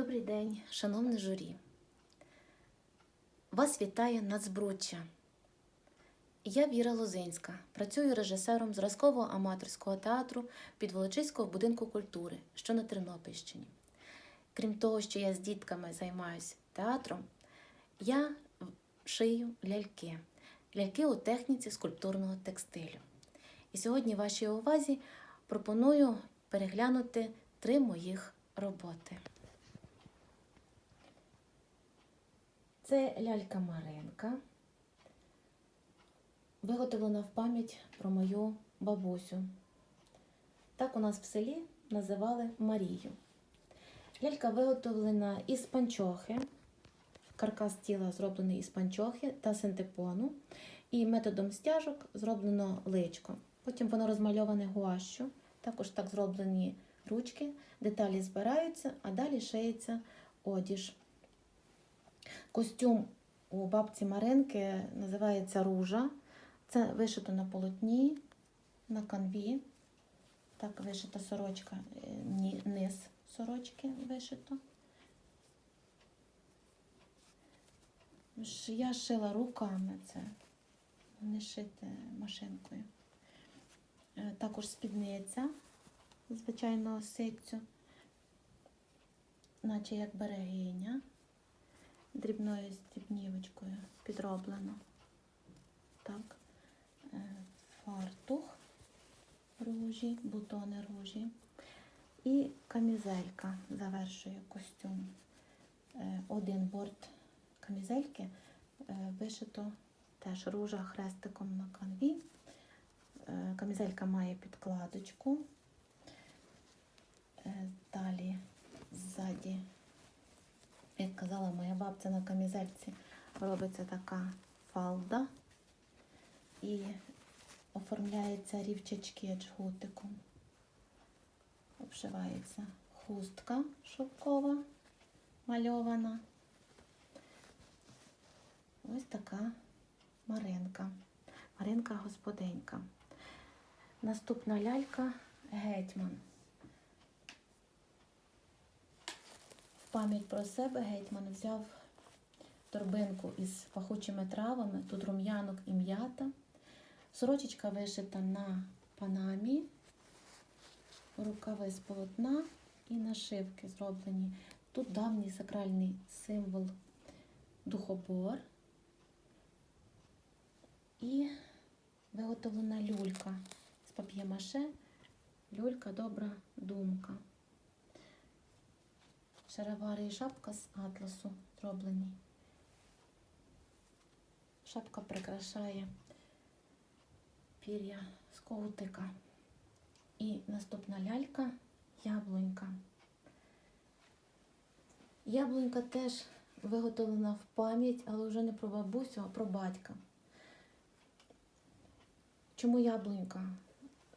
Добрий день, шановне журі. Вас вітає Нацбруччя. Я Віра Лозинська, працюю режисером зразкового аматорського театру Підволочиського будинку культури, що на Тернопільщині. Крім того, що я з дітками займаюся театром, я шию ляльки. Ляльки у техніці скульптурного текстилю. І сьогодні вашій увазі пропоную переглянути три моїх роботи. Це лялька Маринка, виготовлена в пам'ять про мою бабусю. Так у нас в селі називали Марію. Лялька виготовлена із панчохи. Каркас тіла зроблений із панчохи та синтепону. І методом стяжок зроблено личко. Потім воно розмальоване гуашю. Також так зроблені ручки, деталі збираються, а далі шиється одіж. Костюм у бабці Маринки називається ружа. Це вишито на полотні, на канві. Так, вишита сорочка, е, низ сорочки вишито. Я шила руками це, не шите машинкою. Е, Також спідниця, звичайного ситцю, наче як берегиня дрібною стібнівочкою підроблено. Так. Е, Фартух ружі, бутони ружі. І камізелька завершує костюм. Е, Один борт камізельки е, вишито теж ружа хрестиком на канві. Камізелька має підкладочку. Далі ззаді казала моя бабця на камізельці, робиться така фалда і оформляється рівчачки джгутиком. Обшивається хустка шовкова мальована. Ось така Маринка. Маринка господинька. Наступна лялька гетьман. Пам'ять про себе гетьман взяв торбинку із пахучими травами, тут рум'янок і м'ята. Сорочечка вишита на панамі, рукави з полотна і нашивки зроблені. Тут давній сакральний символ духобор і виготовлена люлька з пап'ємаше. Люлька добра думка. Шаровари і шапка з атласу зроблені. Шапка прикрашає пір'я з ковтика. І наступна лялька яблунька. Яблунька теж виготовлена в пам'ять, але вже не про бабусю, а про батька. Чому яблунька?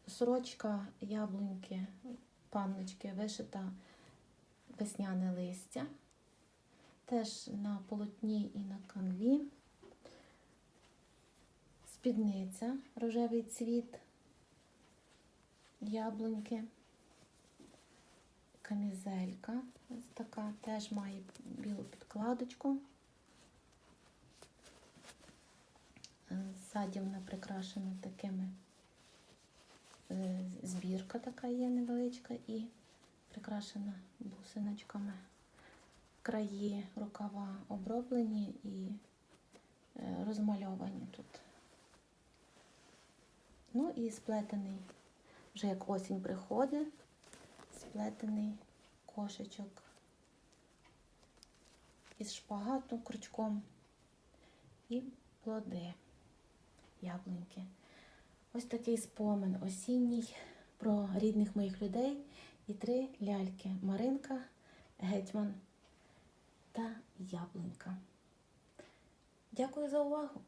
Сорочка яблуньки, панночки вишита весняне листя, теж на полотні і на канві, спідниця, рожевий цвіт, яблуньки, камізелька, ось така, теж має білу підкладочку. Ззаді вона прикрашена такими е, збірка така є невеличка і прикрашена бусиночками. Краї рукава оброблені і е, розмальовані тут. Ну і сплетений, вже як осінь приходить, сплетений кошечок із шпагату крючком і плоди, яблуньки. Ось такий спомин осінній про рідних моїх людей і три ляльки Маринка, Гетьман та Яблунька. Дякую за увагу!